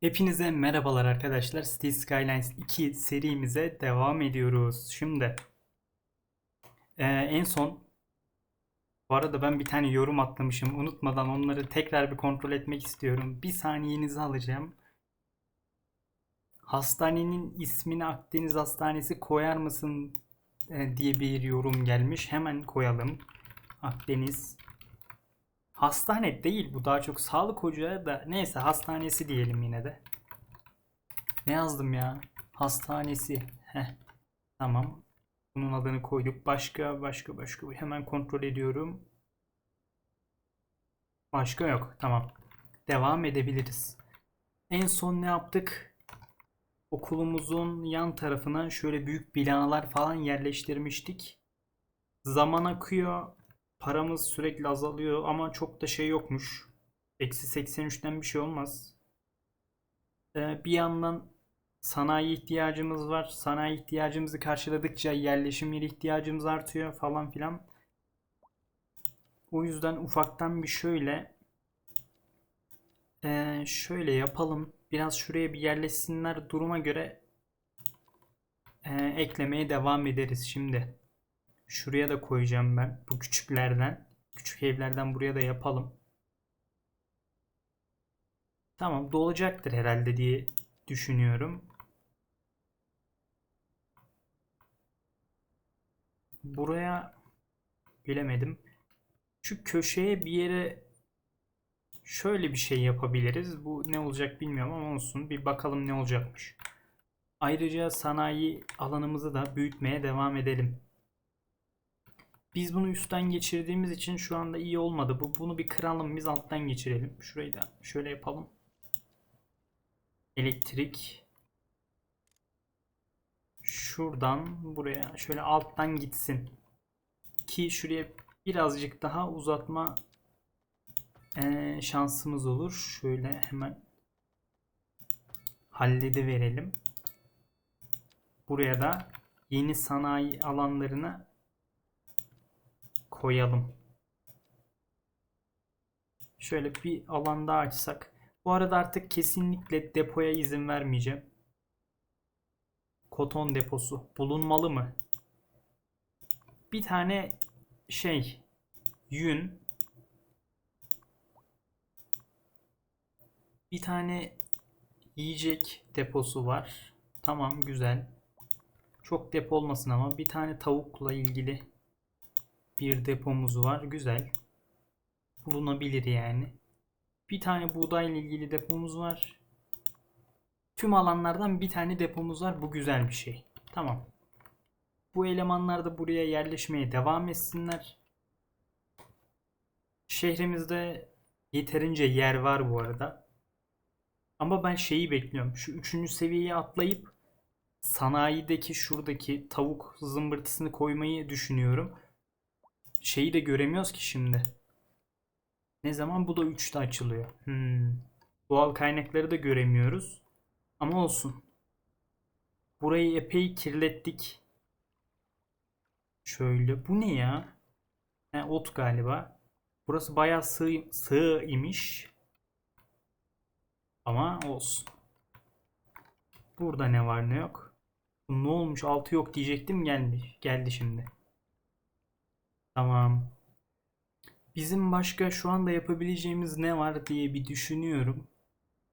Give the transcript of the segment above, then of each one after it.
Hepinize merhabalar arkadaşlar. City Skylines 2 serimize devam ediyoruz. Şimdi eee, en son bu arada ben bir tane yorum atlamışım. Unutmadan onları tekrar bir kontrol etmek istiyorum. Bir saniyenizi alacağım. Hastanenin ismini Akdeniz Hastanesi koyar mısın e, diye bir yorum gelmiş. Hemen koyalım. Akdeniz Hastane değil bu daha çok sağlık ocağı da neyse hastanesi diyelim yine de. Ne yazdım ya? Hastanesi. Heh. Tamam. Bunun adını koyduk. Başka başka başka hemen kontrol ediyorum. Başka yok. Tamam. Devam edebiliriz. En son ne yaptık? Okulumuzun yan tarafına şöyle büyük binalar falan yerleştirmiştik. Zaman akıyor. Paramız sürekli azalıyor ama çok da şey yokmuş. Eksi 83'ten bir şey olmaz. Ee, bir yandan sanayi ihtiyacımız var. Sanayi ihtiyacımızı karşıladıkça yerleşim yeri ihtiyacımız artıyor falan filan. O yüzden ufaktan bir şöyle ee, şöyle yapalım. Biraz şuraya bir yerleşsinler. Duruma göre ee, eklemeye devam ederiz şimdi. Şuraya da koyacağım ben. Bu küçüklerden. Küçük evlerden buraya da yapalım. Tamam dolacaktır herhalde diye düşünüyorum. Buraya bilemedim. Şu köşeye bir yere şöyle bir şey yapabiliriz. Bu ne olacak bilmiyorum ama olsun. Bir bakalım ne olacakmış. Ayrıca sanayi alanımızı da büyütmeye devam edelim. Biz bunu üstten geçirdiğimiz için şu anda iyi olmadı. Bu bunu bir kıralım biz alttan geçirelim. Şurayı da şöyle yapalım. Elektrik şuradan buraya şöyle alttan gitsin. Ki şuraya birazcık daha uzatma eee, şansımız olur. Şöyle hemen hallediverelim. Buraya da yeni sanayi alanlarına koyalım. Şöyle bir alan daha açsak. Bu arada artık kesinlikle depoya izin vermeyeceğim. Koton deposu bulunmalı mı? Bir tane şey yün bir tane yiyecek deposu var. Tamam güzel. Çok depo olmasın ama bir tane tavukla ilgili bir depomuz var. Güzel. Bulunabilir yani. Bir tane buğdayla ilgili depomuz var. Tüm alanlardan bir tane depomuz var. Bu güzel bir şey. Tamam. Bu elemanlar da buraya yerleşmeye devam etsinler. Şehrimizde yeterince yer var bu arada. Ama ben şeyi bekliyorum. Şu üçüncü seviyeye atlayıp sanayideki şuradaki tavuk zımbırtısını koymayı düşünüyorum şeyi de göremiyoruz ki şimdi. Ne zaman bu da 3'te açılıyor. Hmm. Doğal kaynakları da göremiyoruz. Ama olsun. Burayı epey kirlettik. Şöyle. Bu ne ya? He, ot galiba. Burası bayağı sığ, sığ imiş. Ama olsun. Burada ne var ne yok. Ne olmuş altı yok diyecektim geldi. Geldi şimdi. Tamam. Bizim başka şu anda yapabileceğimiz ne var diye bir düşünüyorum.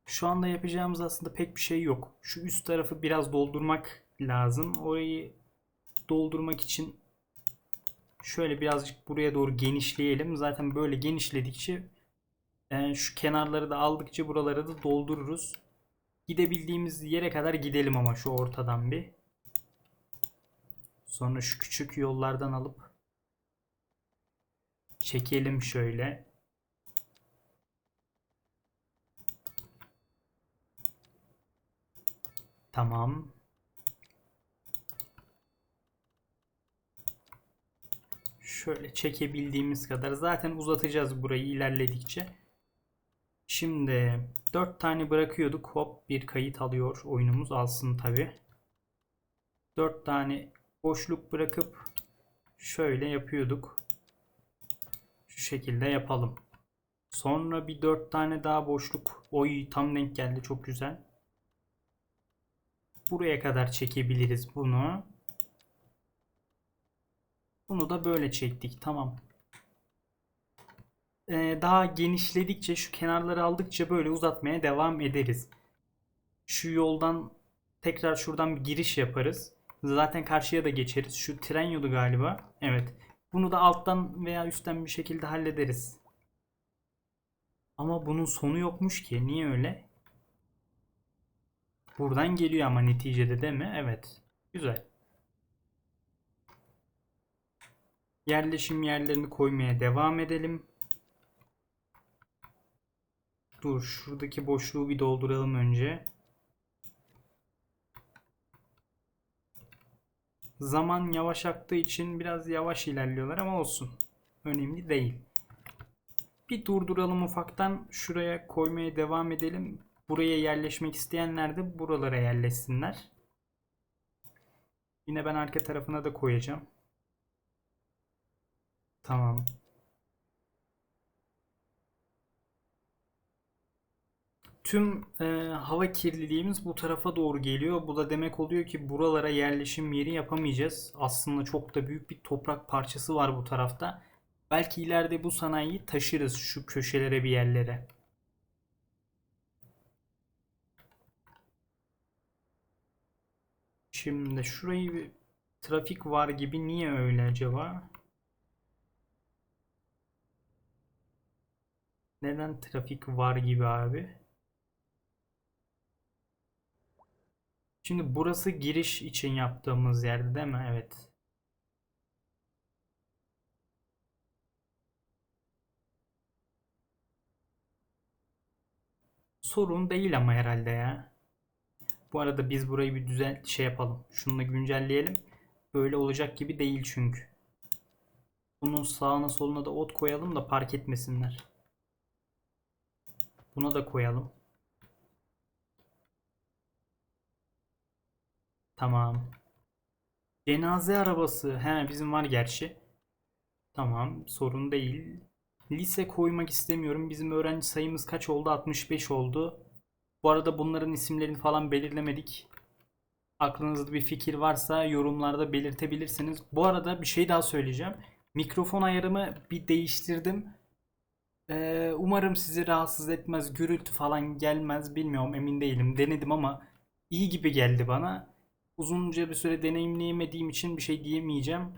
Şu anda yapacağımız aslında pek bir şey yok. Şu üst tarafı biraz doldurmak lazım. Orayı doldurmak için şöyle birazcık buraya doğru genişleyelim. Zaten böyle genişledikçe yani e, şu kenarları da aldıkça buraları da doldururuz. Gidebildiğimiz yere kadar gidelim ama şu ortadan bir. Sonra şu küçük yollardan alıp Çekelim şöyle. Tamam. Şöyle çekebildiğimiz kadar. Zaten uzatacağız burayı ilerledikçe. Şimdi 4 tane bırakıyorduk. Hop bir kayıt alıyor. Oyunumuz alsın tabi. 4 tane boşluk bırakıp şöyle yapıyorduk. Şu şekilde yapalım. Sonra bir dört tane daha boşluk. Oy tam denk geldi. Çok güzel. Buraya kadar çekebiliriz bunu. Bunu da böyle çektik. Tamam. Ee, daha genişledikçe şu kenarları aldıkça böyle uzatmaya devam ederiz. Şu yoldan tekrar şuradan bir giriş yaparız. Zaten karşıya da geçeriz. Şu tren yolu galiba. Evet. Bunu da alttan veya üstten bir şekilde hallederiz. Ama bunun sonu yokmuş ki. Niye öyle? Buradan geliyor ama neticede değil mi? Evet. Güzel. Yerleşim yerlerini koymaya devam edelim. Dur şuradaki boşluğu bir dolduralım önce. Zaman yavaş aktığı için biraz yavaş ilerliyorlar ama olsun. Önemli değil. Bir durduralım ufaktan. Şuraya koymaya devam edelim. Buraya yerleşmek isteyenler de buralara yerleşsinler. Yine ben arka tarafına da koyacağım. Tamam. Tüm e, hava kirliliğimiz bu tarafa doğru geliyor. Bu da demek oluyor ki buralara yerleşim yeri yapamayacağız. Aslında çok da büyük bir toprak parçası var bu tarafta. Belki ileride bu sanayiyi taşırız şu köşelere bir yerlere. Şimdi şurayı bir trafik var gibi niye öyle acaba? Neden trafik var gibi abi? Şimdi burası giriş için yaptığımız yerde değil mi? Evet. Sorun değil ama herhalde ya. Bu arada biz burayı bir düzen şey yapalım. Şunu da güncelleyelim. Böyle olacak gibi değil çünkü. Bunun sağına soluna da ot koyalım da park etmesinler. Buna da koyalım. Tamam. Cenaze arabası. He bizim var gerçi. Tamam sorun değil. Lise koymak istemiyorum. Bizim öğrenci sayımız kaç oldu? 65 oldu. Bu arada bunların isimlerini falan belirlemedik. Aklınızda bir fikir varsa yorumlarda belirtebilirsiniz. Bu arada bir şey daha söyleyeceğim. Mikrofon ayarımı bir değiştirdim. Ee, umarım sizi rahatsız etmez, gürültü falan gelmez. Bilmiyorum, emin değilim. Denedim ama iyi gibi geldi bana. Uzunca bir süre deneyimleyemediğim için bir şey diyemeyeceğim.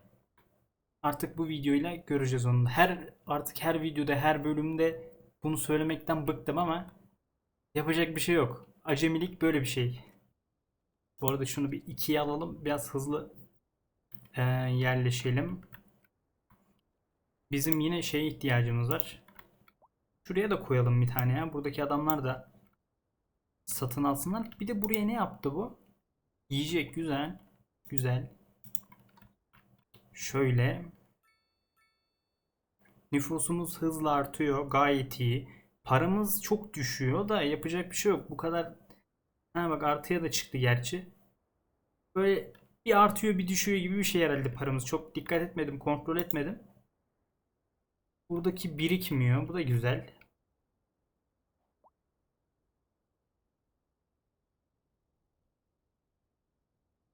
Artık bu videoyla göreceğiz onu. Her artık her videoda, her bölümde bunu söylemekten bıktım ama yapacak bir şey yok. Acemilik böyle bir şey. Bu arada şunu bir ikiye alalım. Biraz hızlı e, yerleşelim. Bizim yine şeye ihtiyacımız var. Şuraya da koyalım bir tane ya. Buradaki adamlar da satın alsınlar. Bir de buraya ne yaptı bu? Yiyecek güzel. Güzel. Şöyle. Nüfusumuz hızla artıyor. Gayet iyi. Paramız çok düşüyor da yapacak bir şey yok. Bu kadar Ha bak artıya da çıktı gerçi. Böyle bir artıyor bir düşüyor gibi bir şey herhalde paramız. Çok dikkat etmedim, kontrol etmedim. Buradaki birikmiyor. Bu da güzel.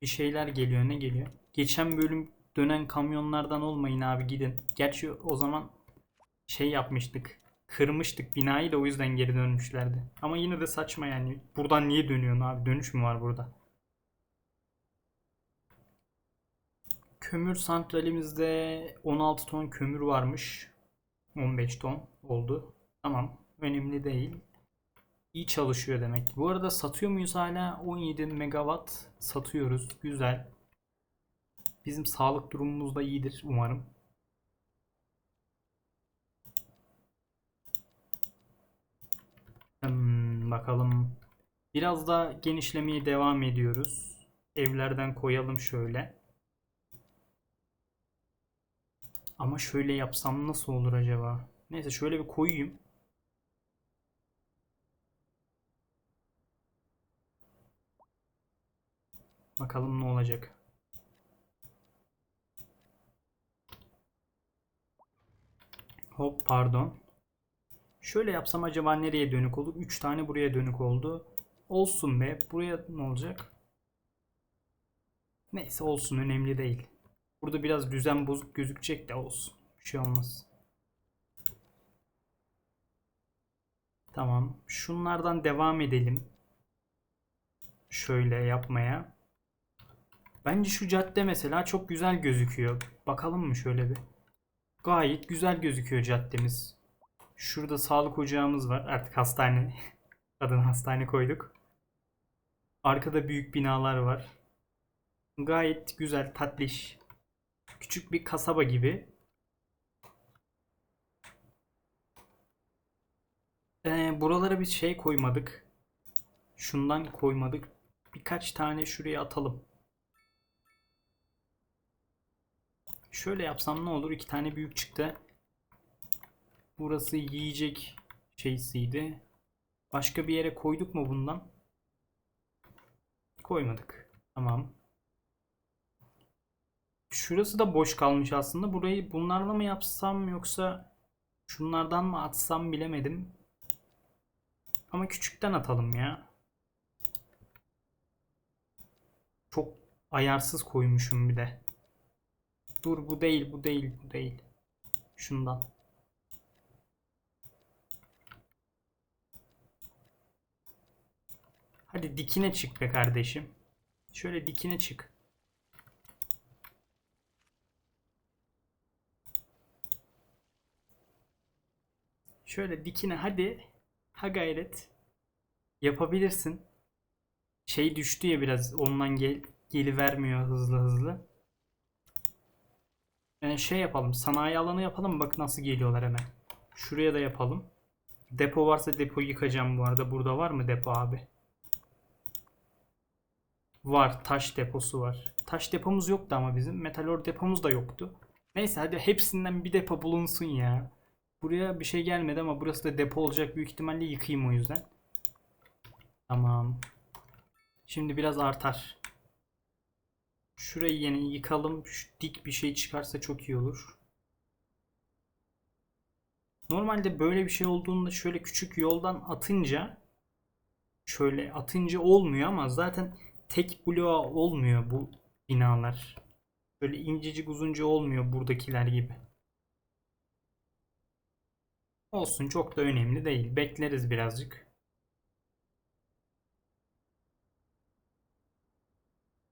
Bir şeyler geliyor. Ne geliyor? Geçen bölüm dönen kamyonlardan olmayın abi gidin. Gerçi o zaman şey yapmıştık. Kırmıştık binayı da o yüzden geri dönmüşlerdi. Ama yine de saçma yani. Buradan niye dönüyorsun abi? Dönüş mü var burada? Kömür santralimizde 16 ton kömür varmış. 15 ton oldu. Tamam. Önemli değil. İyi çalışıyor demek. Bu arada satıyor muyuz hala? 17 megawatt satıyoruz. Güzel. Bizim sağlık durumumuz da iyidir umarım. Hmm, bakalım. Biraz da genişlemeye devam ediyoruz. Evlerden koyalım şöyle. Ama şöyle yapsam nasıl olur acaba? Neyse şöyle bir koyayım. Bakalım ne olacak. Hop pardon. Şöyle yapsam acaba nereye dönük olur? 3 tane buraya dönük oldu. Olsun be. Buraya ne olacak? Neyse olsun önemli değil. Burada biraz düzen bozuk gözükecek de olsun. Bir şey olmaz. Tamam. Şunlardan devam edelim. Şöyle yapmaya. Bence şu cadde mesela çok güzel gözüküyor. Bakalım mı şöyle bir. Gayet güzel gözüküyor caddemiz. Şurada sağlık ocağımız var. Artık hastane. Adını hastane koyduk. Arkada büyük binalar var. Gayet güzel, tatlış. Küçük bir kasaba gibi. Ee, buralara bir şey koymadık. Şundan koymadık. Birkaç tane şuraya atalım. Şöyle yapsam ne olur? İki tane büyük çıktı. Burası yiyecek şeysiydi. Başka bir yere koyduk mu bundan? Koymadık. Tamam. Şurası da boş kalmış aslında. Burayı bunlarla mı yapsam yoksa şunlardan mı atsam bilemedim. Ama küçükten atalım ya. Çok ayarsız koymuşum bir de. Dur bu değil, bu değil, bu değil. Şundan. Hadi dikine çık be kardeşim. Şöyle dikine çık. Şöyle dikine hadi. Ha gayret. Yapabilirsin. Şey düştü ya biraz ondan gel gelivermiyor hızlı hızlı. Yani şey yapalım. Sanayi alanı yapalım. Bak nasıl geliyorlar hemen. Şuraya da yapalım. Depo varsa depo yıkacağım bu arada. Burada var mı depo abi? Var. Taş deposu var. Taş depomuz yoktu ama bizim. Metalor depomuz da yoktu. Neyse hadi hepsinden bir depo bulunsun ya. Buraya bir şey gelmedi ama burası da depo olacak. Büyük ihtimalle yıkayım o yüzden. Tamam. Şimdi biraz artar. Şurayı yine yıkalım. Şu dik bir şey çıkarsa çok iyi olur. Normalde böyle bir şey olduğunda şöyle küçük yoldan atınca şöyle atınca olmuyor ama zaten tek bloğa olmuyor bu binalar. Böyle incecik uzunca olmuyor buradakiler gibi. Olsun çok da önemli değil. Bekleriz birazcık.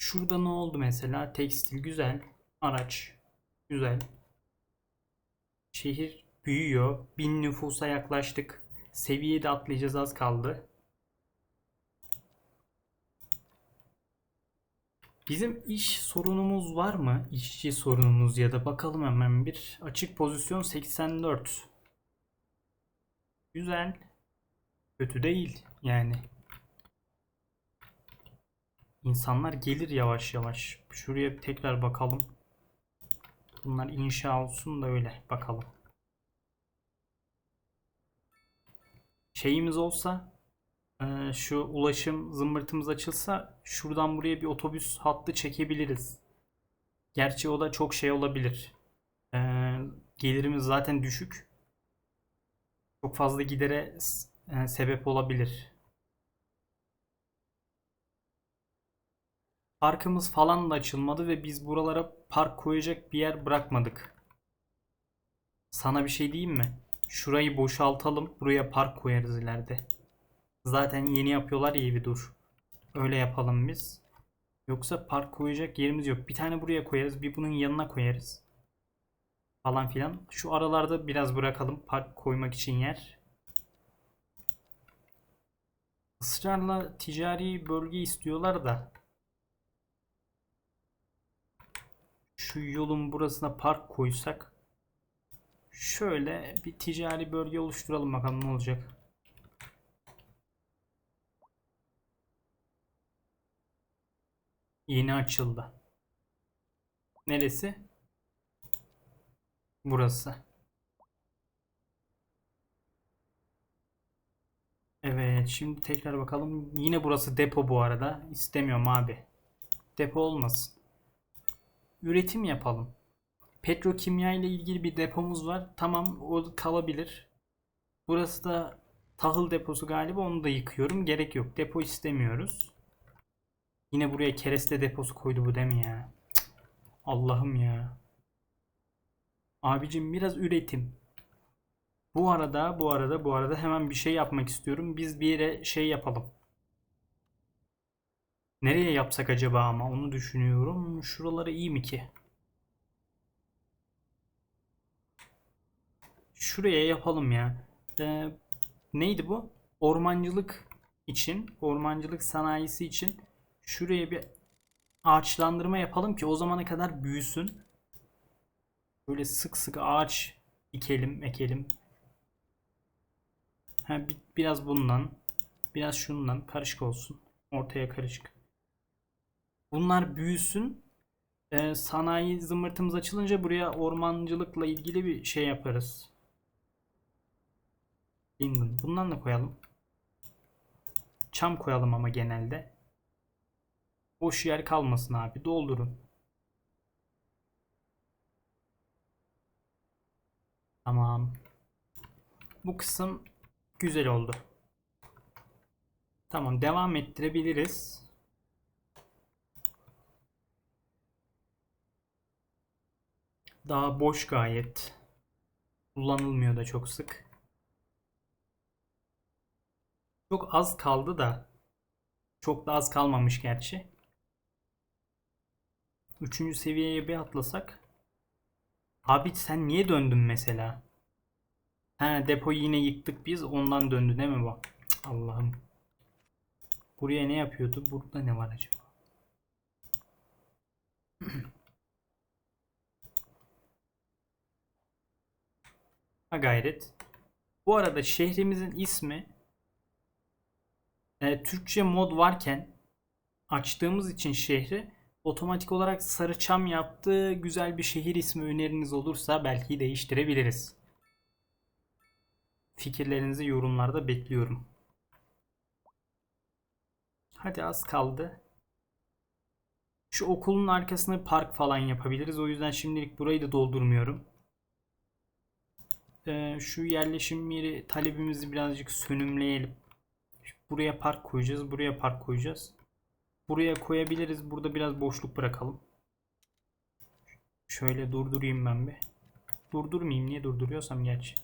Şurada ne oldu mesela? Tekstil güzel. Araç güzel. Şehir büyüyor. Bin nüfusa yaklaştık. Seviyede atlayacağız az kaldı. Bizim iş sorunumuz var mı? İşçi sorunumuz ya da bakalım hemen bir. Açık pozisyon 84. Güzel. Kötü değil yani. İnsanlar gelir yavaş yavaş. Şuraya tekrar bakalım. Bunlar inşa olsun da öyle bakalım. Şeyimiz olsa e, şu ulaşım zımbırtımız açılsa şuradan buraya bir otobüs hattı çekebiliriz. Gerçi o da çok şey olabilir. E, gelirimiz zaten düşük. Çok fazla gidere e, sebep olabilir. Parkımız falan da açılmadı ve biz buralara park koyacak bir yer bırakmadık. Sana bir şey diyeyim mi? Şurayı boşaltalım. Buraya park koyarız ileride. Zaten yeni yapıyorlar ya bir dur. Öyle yapalım biz. Yoksa park koyacak yerimiz yok. Bir tane buraya koyarız. Bir bunun yanına koyarız. Falan filan. Şu aralarda biraz bırakalım. Park koymak için yer. Israrla ticari bölge istiyorlar da şu yolun burasına park koysak şöyle bir ticari bölge oluşturalım bakalım ne olacak. Yeni açıldı. Neresi? Burası. Evet şimdi tekrar bakalım. Yine burası depo bu arada. İstemiyorum abi. Depo olmasın üretim yapalım. Petrokimya ile ilgili bir depomuz var. Tamam o kalabilir. Burası da tahıl deposu galiba onu da yıkıyorum. Gerek yok. Depo istemiyoruz. Yine buraya kereste deposu koydu bu değil mi ya? Allah'ım ya. Abicim biraz üretim. Bu arada bu arada bu arada hemen bir şey yapmak istiyorum. Biz bir yere şey yapalım. Nereye yapsak acaba ama onu düşünüyorum. Şuraları iyi mi ki? Şuraya yapalım ya. Ee, neydi bu? Ormancılık için, ormancılık sanayisi için şuraya bir ağaçlandırma yapalım ki o zamana kadar büyüsün. Böyle sık sık ağaç dikelim, ekelim. Ha, bir, biraz bundan, biraz şundan karışık olsun. Ortaya karışık. Bunlar büyüsün. Ee, sanayi zımbırtımız açılınca buraya ormancılıkla ilgili bir şey yaparız. Linden. Bundan da koyalım. Çam koyalım ama genelde. Boş yer kalmasın abi. Doldurun. Tamam. Bu kısım güzel oldu. Tamam devam ettirebiliriz. Daha boş gayet. Kullanılmıyor da çok sık. Çok az kaldı da. Çok da az kalmamış gerçi. Üçüncü seviyeye bir atlasak. Abi sen niye döndün mesela? He depoyu yine yıktık biz ondan döndü değil mi bu? Allah'ım. Buraya ne yapıyordu? Burada ne var acaba? Ha gayret. Bu arada şehrimizin ismi e, Türkçe mod varken açtığımız için şehri otomatik olarak Sarıçam yaptı. Güzel bir şehir ismi öneriniz olursa belki değiştirebiliriz. Fikirlerinizi yorumlarda bekliyorum. Hadi az kaldı. Şu okulun arkasına park falan yapabiliriz. O yüzden şimdilik burayı da doldurmuyorum. Ee, şu yerleşim yeri talebimizi birazcık sönümleyelim. Buraya park koyacağız. Buraya park koyacağız. Buraya koyabiliriz. Burada biraz boşluk bırakalım. Şöyle durdurayım ben bir. Durdurmayayım. Niye durduruyorsam gerçi.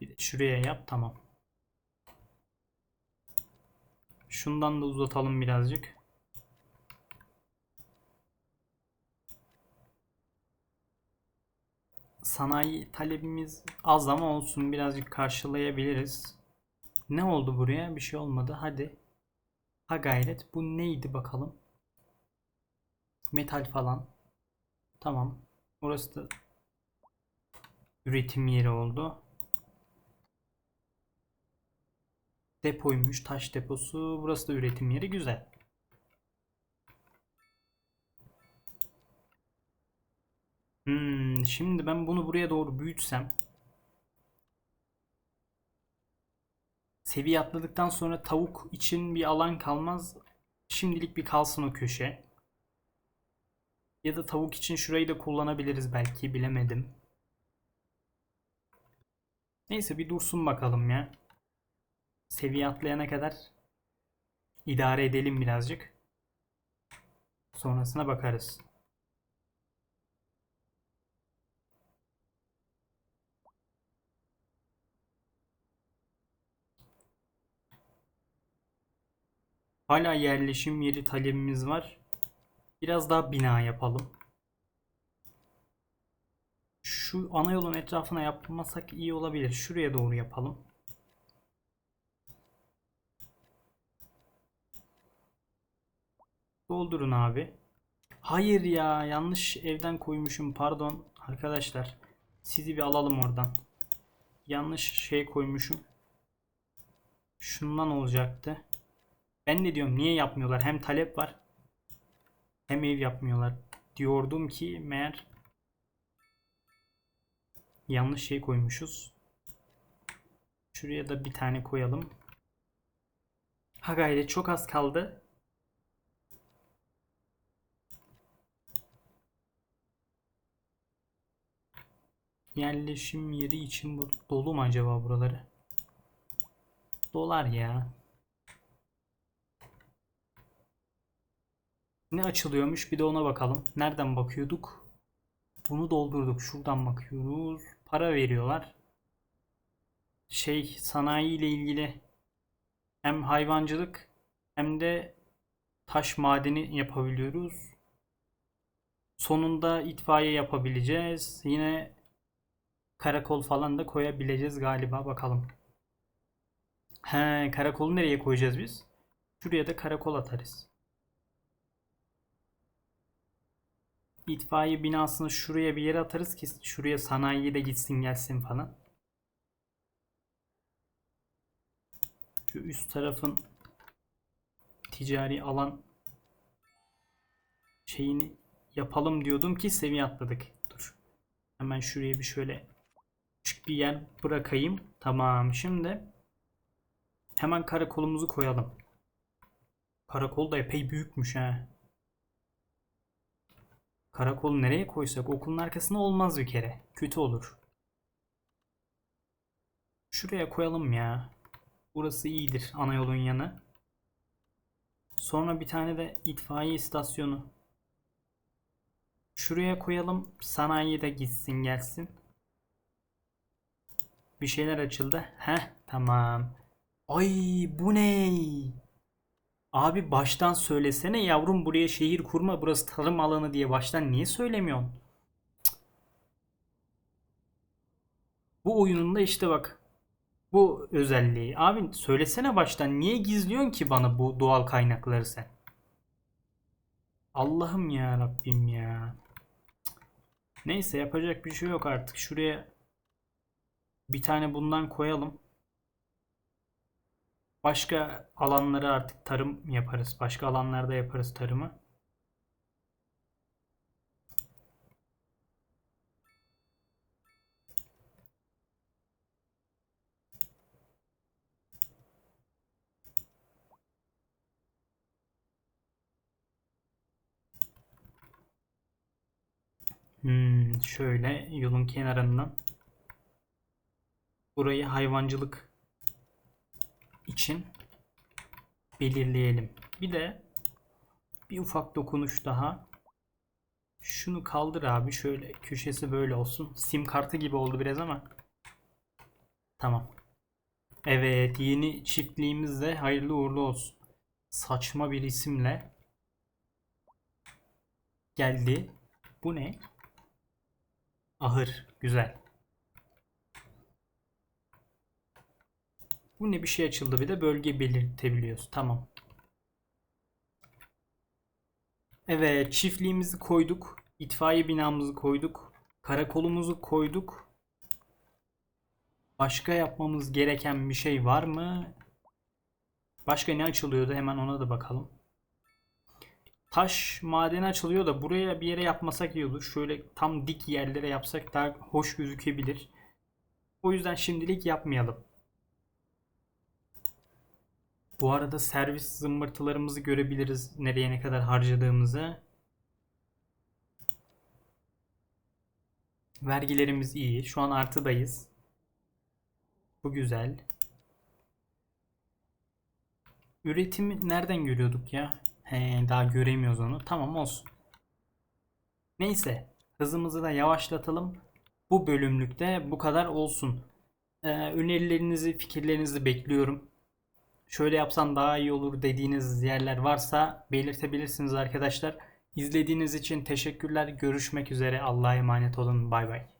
Bir de şuraya yap. Tamam. Şundan da uzatalım birazcık. Sanayi talebimiz az ama olsun birazcık karşılayabiliriz. Ne oldu buraya? Bir şey olmadı. Hadi. Ha gayret. Bu neydi bakalım. Metal falan. Tamam. Orası da üretim yeri oldu. Depoymuş. Taş deposu. Burası da üretim yeri. Güzel. Hmm, şimdi ben bunu buraya doğru büyütsem seviye atladıktan sonra tavuk için bir alan kalmaz. Şimdilik bir kalsın o köşe. Ya da tavuk için şurayı da kullanabiliriz belki bilemedim. Neyse bir dursun bakalım ya. Seviye atlayana kadar idare edelim birazcık. Sonrasına bakarız. Hala yerleşim yeri talebimiz var. Biraz daha bina yapalım. Şu ana yolun etrafına yapmasak iyi olabilir. Şuraya doğru yapalım. Doldurun abi. Hayır ya yanlış evden koymuşum pardon arkadaşlar. Sizi bir alalım oradan. Yanlış şey koymuşum. Şundan olacaktı. Ben de diyorum niye yapmıyorlar? Hem talep var hem ev yapmıyorlar. Diyordum ki meğer yanlış şey koymuşuz. Şuraya da bir tane koyalım. Ha gayret çok az kaldı. yerleşim yeri için dolu mu acaba buraları? Dolar ya. Ne açılıyormuş bir de ona bakalım. Nereden bakıyorduk? Bunu doldurduk. Şuradan bakıyoruz. Para veriyorlar. Şey sanayi ile ilgili hem hayvancılık hem de taş madeni yapabiliyoruz. Sonunda itfaiye yapabileceğiz. Yine karakol falan da koyabileceğiz galiba bakalım. He, karakolu nereye koyacağız biz? Şuraya da karakol atarız. İtfaiye binasını şuraya bir yere atarız ki şuraya sanayiye de gitsin gelsin falan. Şu üst tarafın ticari alan şeyini yapalım diyordum ki seviye atladık. Dur. Hemen şuraya bir şöyle küçük bir yer bırakayım. Tamam. Şimdi hemen karakolumuzu koyalım. Karakol da epey büyükmüş ha. Karakolu nereye koysak okulun arkasına olmaz bir kere. Kötü olur. Şuraya koyalım ya. Burası iyidir ana yolun yanı. Sonra bir tane de itfaiye istasyonu. Şuraya koyalım. Sanayi de gitsin gelsin. Bir şeyler açıldı. Heh tamam. Ay bu ne? Abi baştan söylesene yavrum buraya şehir kurma burası tarım alanı diye baştan niye söylemiyorsun? Bu oyununda işte bak bu özelliği. Abi söylesene baştan niye gizliyorsun ki bana bu doğal kaynakları sen? Allah'ım ya Rabbim ya. Neyse yapacak bir şey yok artık. Şuraya bir tane bundan koyalım. Başka alanlara artık tarım yaparız. Başka alanlarda yaparız tarımı. Hmm, şöyle yolun kenarından burayı hayvancılık için belirleyelim. Bir de bir ufak dokunuş daha. Şunu kaldır abi şöyle köşesi böyle olsun. Sim kartı gibi oldu biraz ama. Tamam. Evet yeni çiftliğimiz de hayırlı uğurlu olsun. Saçma bir isimle geldi. Bu ne? Ahır. Güzel. Bu ne bir şey açıldı bir de bölge belirtebiliyoruz. Tamam. Evet çiftliğimizi koyduk. İtfaiye binamızı koyduk. Karakolumuzu koyduk. Başka yapmamız gereken bir şey var mı? Başka ne açılıyordu? Hemen ona da bakalım. Taş madeni açılıyor da buraya bir yere yapmasak iyi olur. Şöyle tam dik yerlere yapsak daha hoş gözükebilir. O yüzden şimdilik yapmayalım. Bu arada servis zımbırtılarımızı görebiliriz. Nereye ne kadar harcadığımızı. Vergilerimiz iyi. Şu an artıdayız. Bu güzel. Üretimi nereden görüyorduk ya? He, daha göremiyoruz onu. Tamam olsun. Neyse. Hızımızı da yavaşlatalım. Bu bölümlükte bu kadar olsun. Ee, önerilerinizi, fikirlerinizi bekliyorum. Şöyle yapsam daha iyi olur dediğiniz yerler varsa belirtebilirsiniz arkadaşlar. İzlediğiniz için teşekkürler. Görüşmek üzere. Allah'a emanet olun. Bay bay.